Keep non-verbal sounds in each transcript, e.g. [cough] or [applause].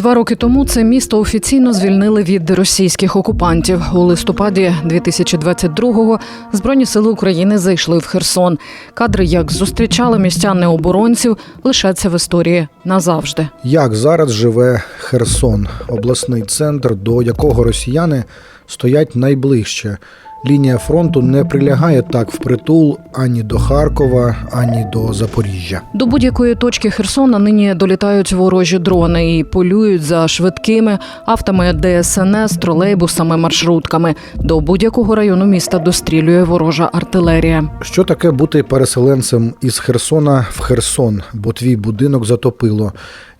Два роки тому це місто офіційно звільнили від російських окупантів. У листопаді 2022-го Збройні сили України зайшли в Херсон. Кадри, як зустрічали містяни оборонців, лишаться в історії назавжди. Як зараз живе Херсон, обласний центр, до якого росіяни стоять найближче. Лінія фронту не прилягає так впритул ані до Харкова, ані до Запоріжжя. До будь-якої точки Херсона нині долітають ворожі дрони і полюють за швидкими автами ДСНС, тролейбусами, маршрутками. До будь-якого району міста дострілює ворожа артилерія. Що таке бути переселенцем із Херсона в Херсон, бо твій будинок затопило?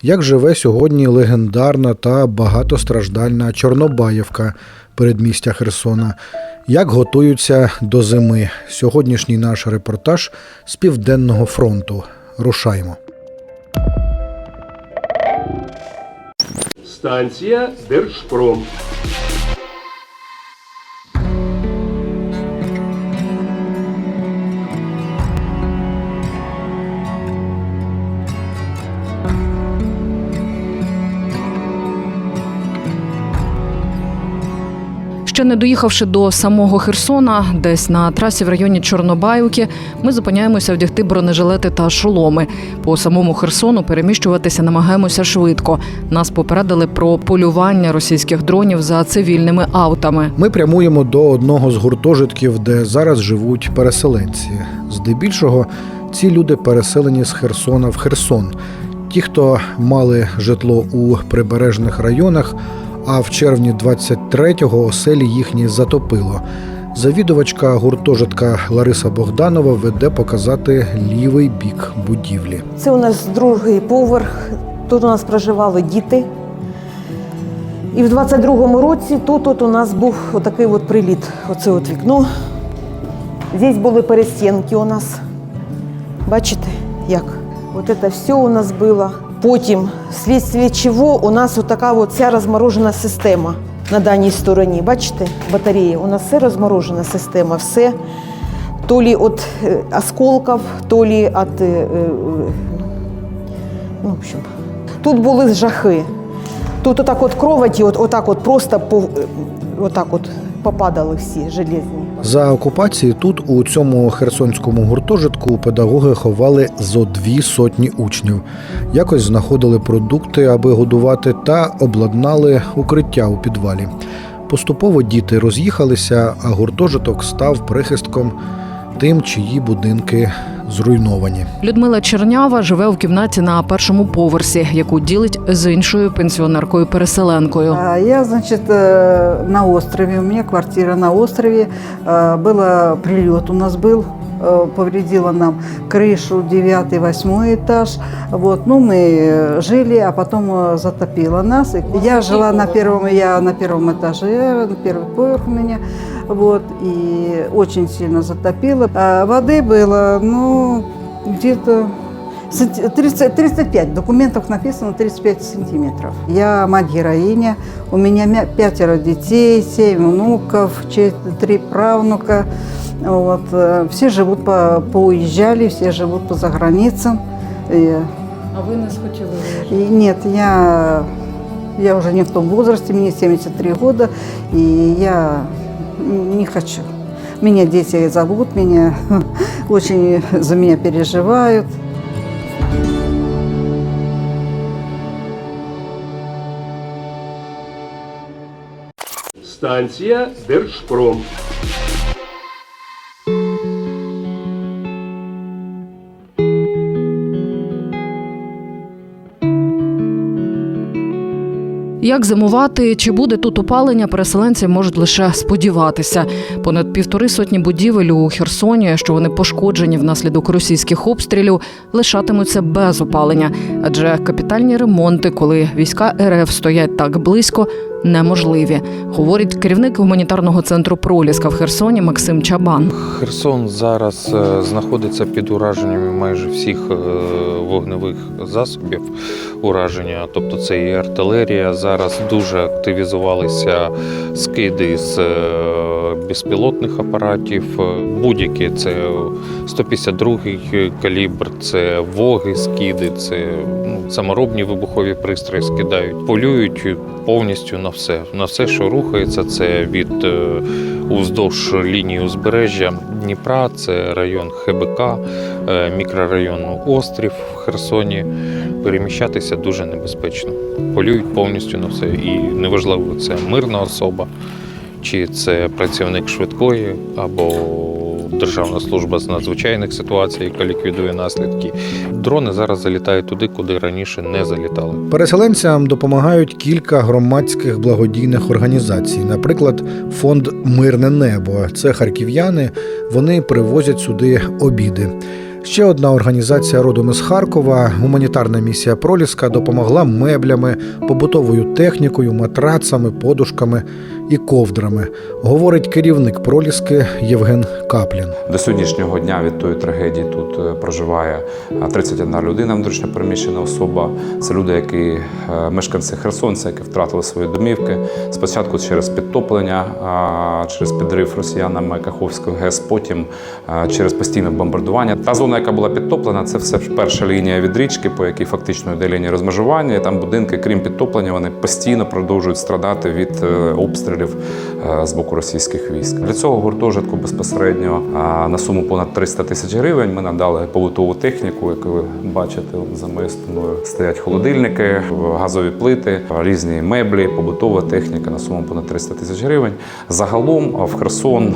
Як живе сьогодні легендарна та багатостраждальна Чорнобаївка передмістя Херсона? Як готуються до зими? Сьогоднішній наш репортаж з південного фронту. Рушаємо. Станція Держпром. Ще не доїхавши до самого Херсона, десь на трасі в районі Чорнобаївки, ми зупиняємося вдягти бронежилети та шоломи. По самому Херсону переміщуватися намагаємося швидко. Нас попередили про полювання російських дронів за цивільними автами. Ми прямуємо до одного з гуртожитків, де зараз живуть переселенці. Здебільшого ці люди переселені з Херсона в Херсон. Ті, хто мали житло у прибережних районах, а в червні 23-го оселі їхні затопило. Завідувачка гуртожитка Лариса Богданова веде показати лівий бік будівлі. Це у нас другий поверх. Тут у нас проживали діти. І в 22-му році тут от у нас був отакий от приліт. Оце от вікно. Здесь були перестінки у нас. Бачите, як? От це все у нас було. Потім, вслідствие чого, у нас отака от вся розморожена система на даній стороні. Бачите, батареї. У нас все розморожена система, все. То лі від е, осколків, то лі від е, е, Ну, в общем, тут були жахи. Тут отак от кроваті, от, отак от просто по, отак от попадали всі железні. За окупації тут, у цьому херсонському гуртожитку, педагоги ховали зо дві сотні учнів. Якось знаходили продукти, аби годувати, та обладнали укриття у підвалі. Поступово діти роз'їхалися, а гуртожиток став прихистком тим, чиї будинки зруйновані. Людмила Чернява живе в кімнаті на першому поверсі, яку ділить з іншою пенсіонеркою-переселенкою. А Я, значит, э, на острове, у меня квартира на острове, Э, было прилет у нас был, э, повредила нам крышу 9-8 этаж. Вот, ну, мы э, жили, а потом э, затопило нас. И Я жила на первом, я на первом этаже, на первый поверх у меня, Вот, и очень сильно затопило. А воды было, ну, где-то Санти- 30 35, в документах написано 35 сантиметров. Я мать-героиня, у меня пятеро детей, семь внуков, три правнука. Вот, э, все живут, по, поуезжали, все живут по заграницам. И А ви не схотіли И нет, я, я уже не в том возрасте, мне 73 года, и я не хочу. Меня дети зовут, меня [laughs] очень за меня переживают. Станція Держпром. Як зимувати, чи буде тут опалення, переселенці можуть лише сподіватися. Понад півтори сотні будівель у Херсоні, що вони пошкоджені внаслідок російських обстрілів, лишатимуться без опалення, адже капітальні ремонти, коли війська РФ стоять так близько, неможливі, говорить керівник гуманітарного центру Проліска в Херсоні Максим Чабан. Херсон зараз е, знаходиться під ураженнями майже всіх е, вогневих засобів ураження, тобто це і артилерія. Зараз дуже активізувалися скиди з е, безпілотних апаратів. Е, Будь-які це 152-й калібр, це воги, скиди, це ну, саморобні вибухові пристрої скидають, полюють повністю на все. На все, що рухається, це від е, уздовж лінії узбережжя Дніпра, це район ХБК, е, мікрорайон Острів в Херсоні. Переміщатися дуже небезпечно. Полюють повністю на все. І неважливо, це мирна особа, чи це працівник швидкої або Державна служба з надзвичайних ситуацій, яка ліквідує наслідки. Дрони зараз залітають туди, куди раніше не залітали. Переселенцям допомагають кілька громадських благодійних організацій, наприклад, фонд Мирне небо. Це харків'яни. Вони привозять сюди обіди. Ще одна організація родом із Харкова, гуманітарна місія Проліска, допомогла меблями, побутовою технікою, матрацами, подушками і ковдрами, говорить керівник Проліски Євген Каплін. До сьогоднішнього дня від тої трагедії тут е, проживає е, 31 людина, внутрішньо переміщена особа. Це люди, які е, мешканці Херсонця, які втратили свої домівки. Спочатку через підтоплення, через підрив росіянами Каховської ГЕС, потім через постійне бомбардування. Та зона, яка була підтоплена, це все перша лінія від річки, по якій фактично йде лінія розмежування. Там будинки, крім підтоплення, вони постійно продовжують страдати від е, обстрілів е, з боку російських військ. Для цього гуртожитку безпосередньо на суму понад 300 тисяч гривень ми надали побутову техніку, яку ви бачите за моєю спиною. Стоять холодильники, газові плити, різні меблі, побутова техніка на суму понад 300 тисяч гривень. Загалом в Херсон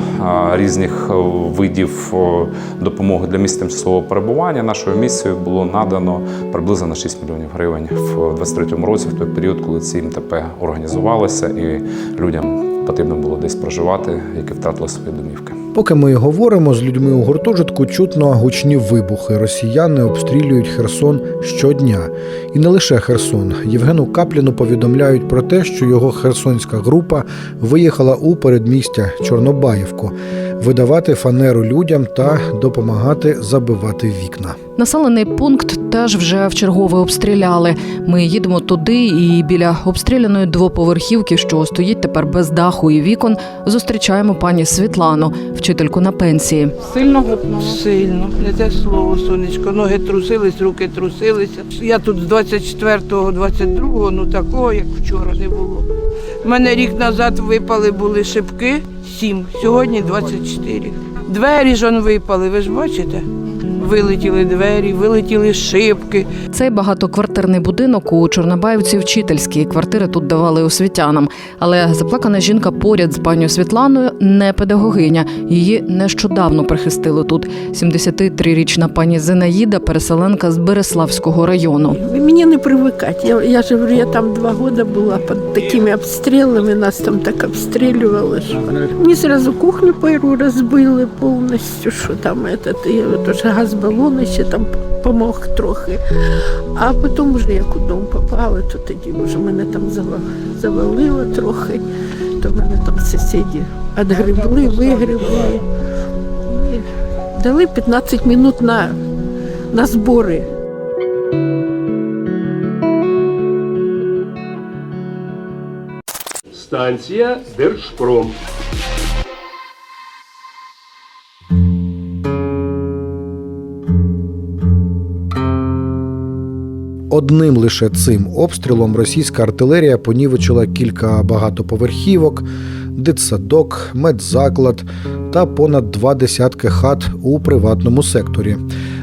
різних е, видів е, допомоги для місць тимчасового перебування нашою місією було надано приблизно на 6 мільйонів гривень в 23-му році, в той період, коли ці МТП організувалися і людям потрібно було десь проживати, які втратили свої домівки. Поки ми говоримо з людьми у гуртожитку, чутно гучні вибухи. Росіяни обстрілюють Херсон щодня. І не лише Херсон. Євгену Капліну повідомляють про те, що його херсонська група виїхала у передмістя Чорнобаївку видавати фанеру людям та допомагати забивати вікна. Населений пункт теж вже вчергове обстріляли. Ми їдемо туди, і біля обстріляної двоповерхівки, що стоїть тепер без даху і вікон, зустрічаємо пані Світлану, вчительку на пенсії. Сильно гупнуло? Сильно, не те слово, сонечко. Ноги трусились, руки трусилися. Я тут з 24-го, 22-го, ну такого, як вчора, не було. У мене рік назад випали були шибки, сім, сьогодні 24. Двері ж он випали, ви ж бачите? Вилетіли двері, вилетіли шибки. Цей багатоквартирний будинок у Чорнобаївці вчительський. Квартири тут давали освітянам. Але заплакана жінка поряд з пані Світланою не педагогиня. Її нещодавно прихистили тут. 73-річна пані Зинаїда, переселенка з Береславського району. Мне не привыкать. Я, я же говорю, я там два года была под такими обстрелами, нас там так обстреливало. Что... Мне сразу кухню пару разбили полностью, что там этот, и вот уже газ-баллон еще там помог трохи. А потім вже як у дом попали, то тоді вже мене там завалило трохи, то мене там сусіди відгребли, вигребли. Дали 15 минут на, на збори. Станція Держпром. Одним лише цим обстрілом російська артилерія понівечила кілька багатоповерхівок, дитсадок, медзаклад та понад два десятки хат у приватному секторі.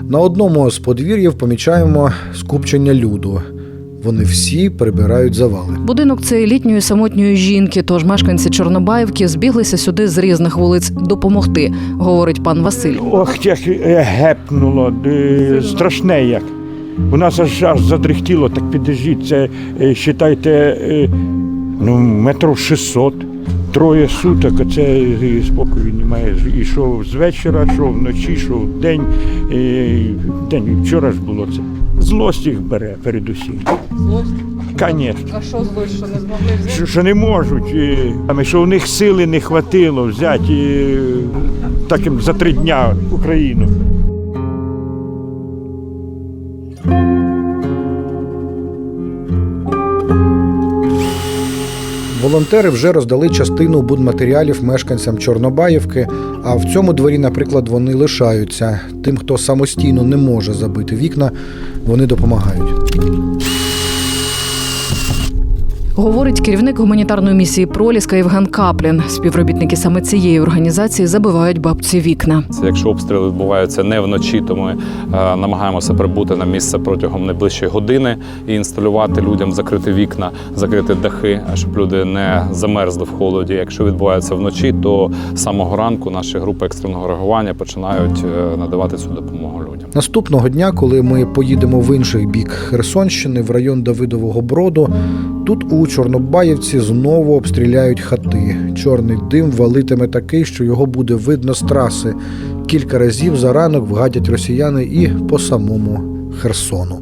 На одному з подвір'їв помічаємо скупчення люду. Вони всі прибирають завали. Будинок цей літньої самотньої жінки, тож мешканці Чорнобаївки збіглися сюди з різних вулиць допомогти, говорить пан Василь. Ох, як е, гепнуло, страшне як. У нас аж аж задрихтіло, так підождіть, це е, считайте, е, ну, метрів 600. Троє суток, а це е, спокою немає. І що з вечора, що вночі, що в день. е, День вчора ж було це. Злость їх бере передусім. Злость? Звісно. А що злость, що не змогли взяти? Що, що не можуть. е, Що у них сили не хватило взяти е, таким за три дня Україну. Волонтери вже роздали частину будматеріалів мешканцям Чорнобаївки. А в цьому дворі, наприклад, вони лишаються. Тим, хто самостійно не може забити вікна, вони допомагають. Говорить керівник гуманітарної місії Проліска Євген Каплін. Співробітники саме цієї організації забивають бабці вікна. Це якщо обстріли відбуваються не вночі, то ми е, намагаємося прибути на місце протягом найближчої години і інсталювати людям закрити вікна, закрити дахи, щоб люди не замерзли в холоді. Якщо відбувається вночі, то з самого ранку наші групи екстреного реагування починають е, надавати цю допомогу людям. Наступного дня, коли ми поїдемо в інший бік Херсонщини, в район Давидового Броду, тут у Чорнобаївці знову обстріляють хати. Чорний дим валитиме такий, що його буде видно з траси. Кілька разів за ранок вгадять росіяни і по самому Херсону.